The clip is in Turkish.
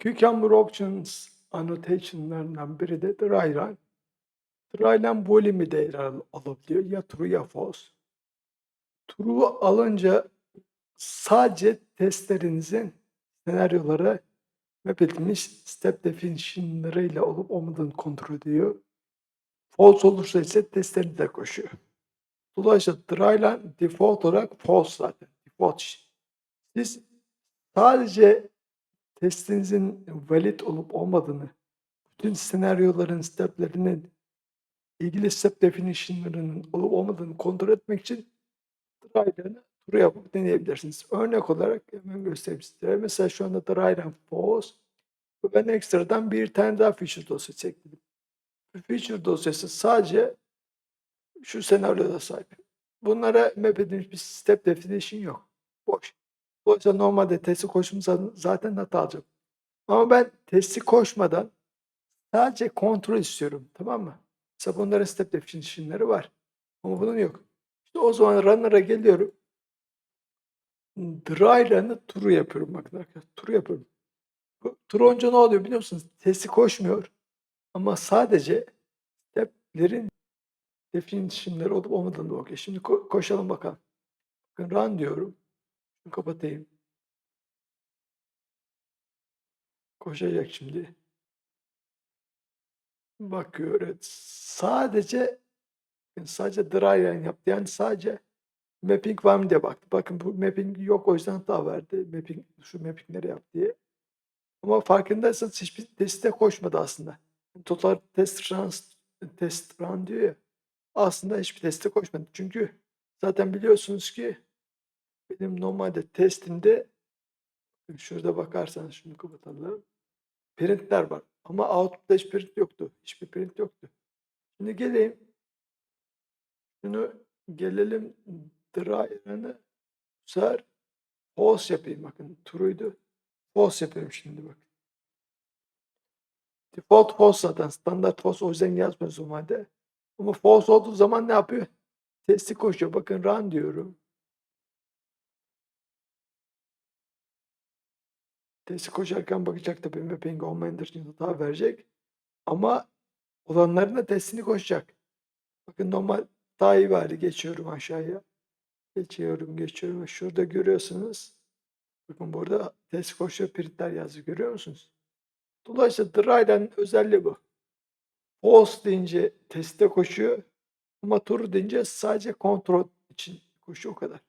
Cucumber Options annotation'larından biri de dryline. Dryline volümü değeri al alabiliyor. Ya true ya false. True alınca sadece testlerinizin senaryolara map edilmiş step definition'larıyla olup olmadığını kontrol ediyor. False olursa ise testlerini de koşuyor. Dolayısıyla dryline default olarak false zaten. Default. Siz sadece testinizin valid olup olmadığını, bütün senaryoların steplerinin ilgili step definition'larının olup olmadığını kontrol etmek için dryline'ı true yapıp deneyebilirsiniz. Örnek olarak hemen göstereyim sizlere. Mesela şu anda dryline false. ve Ben ekstradan bir tane daha feature dosyası ekledim. Bu feature dosyası sadece şu senaryoda sahip. Bunlara map edilmiş bir step definition yok. Boş. Dolayısıyla normalde testi koşum zaten hata alacağım. Ama ben testi koşmadan sadece kontrol istiyorum. Tamam mı? Mesela bunların step definition'ları var. Ama bunun yok. İşte o zaman runner'a geliyorum. Dry run'ı true yapıyorum bakın arkadaşlar. True yapıyorum. True olunca ne oluyor biliyor musunuz? Testi koşmuyor. Ama sadece step'lerin definition'ları olup olmadığını bakıyor. Şimdi ko koşalım bakalım. Bakın run diyorum. Kapatayım. Koşacak şimdi. Bakıyor. Evet. Sadece sadece dry run yaptı. Yani sadece mapping var mı diye baktı. Bakın bu mapping yok o yüzden hata verdi. Mapping şu mappingleri yap diye. Ama farkındaysanız hiçbir teste koşmadı aslında. Total test run, test run diyor ya. Aslında hiçbir teste koşmadı. Çünkü zaten biliyorsunuz ki benim normalde testimde şurada bakarsanız şunu kapatalım. Printler var. Ama output'ta hiç print yoktu. Hiçbir print yoktu. Şimdi geleyim. Şunu gelelim dry run'ı bu sefer false yapayım. Bakın true'ydu. False yapıyorum şimdi bak. Default false zaten. Standart false o yüzden yazmıyoruz normalde. Ama false olduğu zaman ne yapıyor? Testi koşuyor. Bakın run diyorum. Testi koşarken bakacak tabii mapping olmayandır için hata verecek. Ama olanların da testini koşacak. Bakın normal daha iyi verdi. Geçiyorum aşağıya. Geçiyorum, geçiyorum. Şurada görüyorsunuz. Bakın burada test koşuyor, printler yazıyor. Görüyor musunuz? Dolayısıyla dry'den özelliği bu. False deyince teste koşuyor. Ama true deyince sadece kontrol için koşuyor o kadar.